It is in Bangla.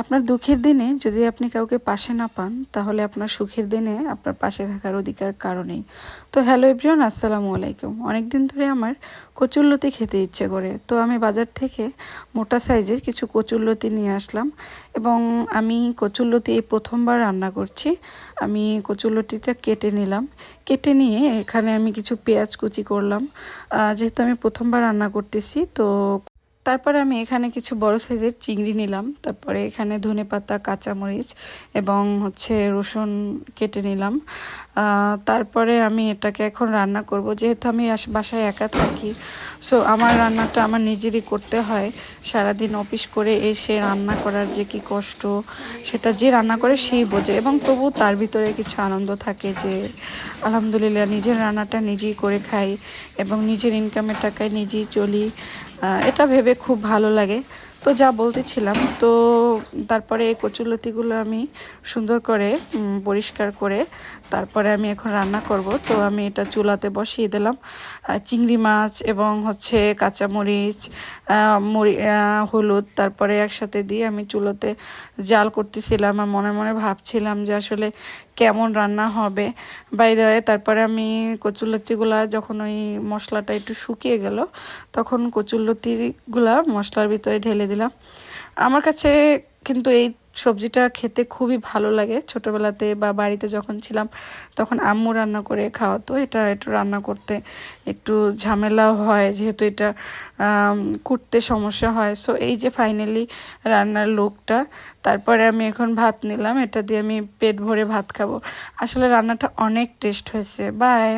আপনার দুঃখের দিনে যদি আপনি কাউকে পাশে না পান, তাহলে আপনার সুখের দিনে আপনার পাশে থাকার অধিকার কারণেই তো হ্যালো এভরিওয়ান, আসসালামু আলাইকুম। অনেক দিন ধরে আমার কচুরলতি খেতে ইচ্ছে করে। তো আমি বাজার থেকে মোটা সাইজের কিছু কচুরলতি নিয়ে আসলাম এবং আমি কচুরলতি এই প্রথমবার রান্না করছি। আমি কচুরলতিটা কেটে নিলাম। কেটে নিয়ে এখানে আমি কিছু পেঁয়াজ কুচি করলাম। যেহেতু আমি প্রথমবার রান্না করতেছি, তো তারপরে আমি এখানে কিছু বড় সাইজের চিংড়ি নিলাম। তারপরে এখানে ধনে পাতা, কাঁচামরিচ এবং হচ্ছে রসুন কেটে নিলাম। তারপরে আমি এটাকে এখন রান্না করব। যেহেতু আমি বাসায় একা থাকি সো আমার রান্নাটা আমার নিজেরই করতে হয়। সারাদিন অফিস করে এসে রান্না করার যে কি কষ্ট, সেটা যে রান্না করে সেই বোঝে। এবং তবু তার ভিতরে কিছু আনন্দ থাকে যে, আলহামদুলিল্লাহ নিজের রান্নাটা নিজেই করে খাই এবং নিজের ইনকামের টাকায় নিজেই চলি। এটা ভেবে খুব ভালো লাগে। তো যা বলতেছিলাম, তো তারপরে এই কচুলতিগুলো আমি সুন্দর করে পরিষ্কার করে তারপরে আমি এখন রান্না করব। তো আমি এটা চুলাতে বসিয়ে দিলাম। চিংড়ি মাছ এবং হচ্ছে কাঁচামরিচ মরি হলুদ তারপরে একসাথে দিয়ে আমি চুলোতে জাল করতেছিলাম আর মনে মনে ভাবছিলাম যে আসলে কেমন রান্না হবে। বাই দেওয়া তারপরে আমি কচুরলতিগুলা যখন ওই মশলাটা একটু শুকিয়ে গেল, তখন কচুরলতিগুলা মশলার ভিতরে ঢেলে দিলাম। আমার কাছে কিন্তু এই সবজিটা খেতে খুবই ভালো লাগে। ছোটোবেলাতে বা বাড়িতে যখন ছিলাম, তখন আম্মু রান্না করে খাওয়াতো। এটা একটু রান্না করতে একটু ঝামেলাও হয়, যেহেতু এটা কুটতে সমস্যা হয়। সো এই যে ফাইনালি রান্নার লোকটা, তারপরে আমি এখন ভাত নিলাম। এটা দিয়ে আমি পেট ভরে ভাত খাব। আসলে রান্নাটা অনেক টেস্ট হয়েছে। বাই